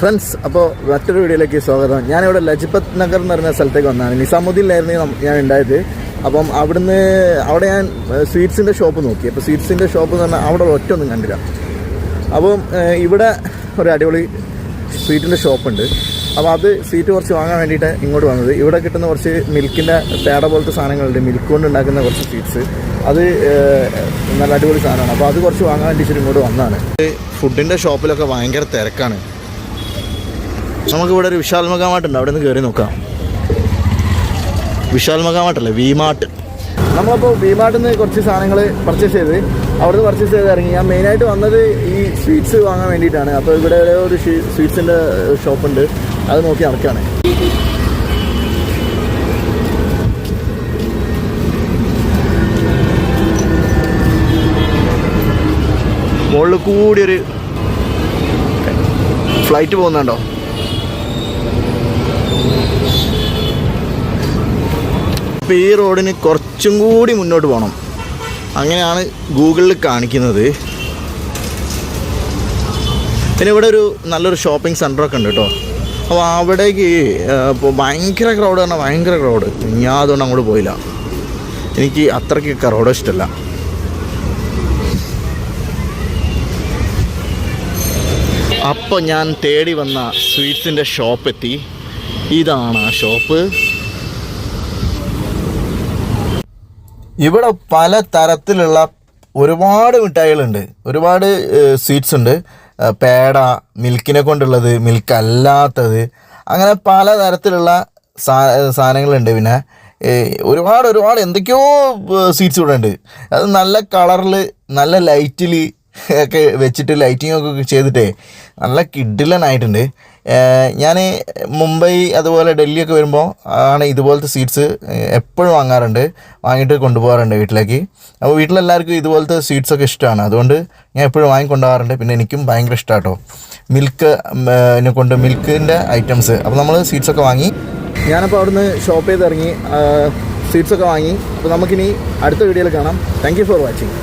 Friends അപ്പോൾ മറ്റൊരു വീഡിയോയിലേക്ക് സ്വാഗതം. ഞാനിവിടെ ലജ്പത് നഗർ എന്ന് പറഞ്ഞ സ്ഥലത്തേക്ക് വന്നതാണ്. നിസാമുദ്ദീനിലായിരുന്നു ഞാൻ ഉണ്ടായത് അപ്പം അവിടുന്ന് അവിടെ ഞാൻ സ്വീറ്റ്സിന്റെ ഷോപ്പ് നോക്കി. അപ്പോൾ സ്വീറ്റ്സിന്റെ ഷോപ്പ് എന്ന് പറഞ്ഞാൽ അവിടെ ഒറ്റ ഒന്നും കണ്ടില്ല. അപ്പം ഇവിടെ ഒരു അടിപൊളി സ്വീറ്റിന്റെ ഷോപ്പുണ്ട്. അപ്പോൾ അത് സ്വീറ്റ് കുറച്ച് വാങ്ങാൻ വേണ്ടിയിട്ട് ഇങ്ങോട്ട് വന്നത്. ഇവിടെ കിട്ടുന്ന കുറച്ച് മിൽക്കിന്റെ പേട പോലത്തെ സാധനങ്ങളുണ്ട്. മിൽക്ക് കൊണ്ട് ഉണ്ടാക്കുന്ന കുറച്ച് സ്വീറ്റ്സ്. അത് നല്ല അടിപൊളി സാധനമാണ്. അപ്പോൾ അത് കുറച്ച് വാങ്ങാൻ വേണ്ടിയിട്ട് ഇങ്ങോട്ട് വന്നതാണ്. ഫുഡിന്റെ ഷോപ്പിലൊക്കെ ഭയങ്കര തിരക്കാണ്. നമുക്ക് ഇവിടെ ഒരു വിശാൽ മകാമാട്ടുണ്ട് അവിടെ നിന്ന് കയറി നോക്കാം. വിശാൽ മകാമാട്ടല്ലേ വി മാർട്ട് നമ്മളപ്പോൾ വി മാർട്ടിൽ നിന്ന് കുറച്ച് സാധനങ്ങൾ പർച്ചേസ് ചെയ്ത് അവിടുന്ന് പർച്ചേസ് ചെയ്ത് ഇറങ്ങി. ഞാൻ മെയിനായിട്ട് വന്നത് ഈ സ്വീറ്റ്സ് വാങ്ങാൻ വേണ്ടിയിട്ടാണ്. അപ്പോൾ ഇവിടെ ഒരു സ്വീറ്റ്സിന്റെ ഷോപ്പുണ്ട് അത് നോക്കി നടക്കുകയാണ് മുകളിൽ കൂടി ഒരു ഫ്ലൈറ്റ് പോകുന്നുണ്ടോ? അപ്പോൾ ഈ റോഡിന് കുറച്ചും കൂടി മുന്നോട്ട് പോകണം അങ്ങനെയാണ് ഗൂഗിളിൽ കാണിക്കുന്നത്. പിന്നെ ഇവിടെ ഒരു നല്ലൊരു ഷോപ്പിംഗ് സെന്ററൊക്കെ ഉണ്ട് കേട്ടോ. അപ്പോൾ അവിടേക്ക് ഇപ്പോൾ ഭയങ്കര ക്രൗഡ് പറഞ്ഞാൽ ഭയങ്കര ക്രൗഡ് ഞാൻ അതുകൊണ്ട് അങ്ങോട്ട് പോയില്ല. എനിക്ക് അത്രയ്ക്ക് ക്രൗഡ് ഇഷ്ടമല്ല അപ്പോൾ ഞാൻ തേടി വന്ന സ്വീറ്റ്സിന്റെ ഷോപ്പ് എത്തി. ഇതാണ് ആ ഷോപ്പ് ഇവിടെ പല തരത്തിലുള്ള ഒരുപാട് മിഠായികളുണ്ട്. ഒരുപാട് സ്വീറ്റ്സ് ഉണ്ട്. പേട മിൽക്കിനെ കൊണ്ടുള്ളത് മിൽക്ക് അല്ലാത്തത് അങ്ങനെ പല തരത്തിലുള്ള സാ സാധനങ്ങളുണ്ട് പിന്നെ. ഒരുപാട് ഒരുപാട് എന്തൊക്കെയോ സ്വീറ്റ്സ് ഇവിടെ ഉണ്ട്. അത് നല്ല കളറിൽ നല്ല ലൈറ്റിൽ ഒക്കെ വെച്ചിട്ട് ലൈറ്റിംഗ് ഒക്കെ ചെയ്തിട്ടേ നല്ല കിഡിലനായിട്ടുണ്ട് ഞാൻ മുംബൈ അതുപോലെ ഡൽഹിയൊക്കെ വരുമ്പോൾ ആണ് ഇതുപോലത്തെ സ്വീറ്റ്സ് എപ്പോഴും വാങ്ങാറുണ്ട്. വാങ്ങിയിട്ട് കൊണ്ടുപോകാറുണ്ട് വീട്ടിലേക്ക്. അപ്പോൾ വീട്ടിലെല്ലാവർക്കും ഇതുപോലത്തെ സ്വീറ്റ്സ് ഒക്കെ ഇഷ്ടമാണ് അതുകൊണ്ട് ഞാൻ എപ്പോഴും വാങ്ങിക്കൊണ്ടുപോകാറുണ്ട്. പിന്നെ എനിക്കും ഭയങ്കര ഇഷ്ടമാണ് കേട്ടോ മിൽക്ക് എന്നെ കൊണ്ട് മിൽക്കിന്റെ ഐറ്റംസ്. അപ്പോൾ നമ്മൾ സ്വീറ്റ്സ് ഒക്കെ വാങ്ങി. ഞാനപ്പോൾ അവിടുന്ന് ഷോപ്പ് ചെയ്ത് ഇറങ്ങി സ്വീറ്റ്സ് ഒക്കെ വാങ്ങി. അപ്പോൾ നമുക്കിനി അടുത്ത വീഡിയോയിൽ കാണാം. Thank for watching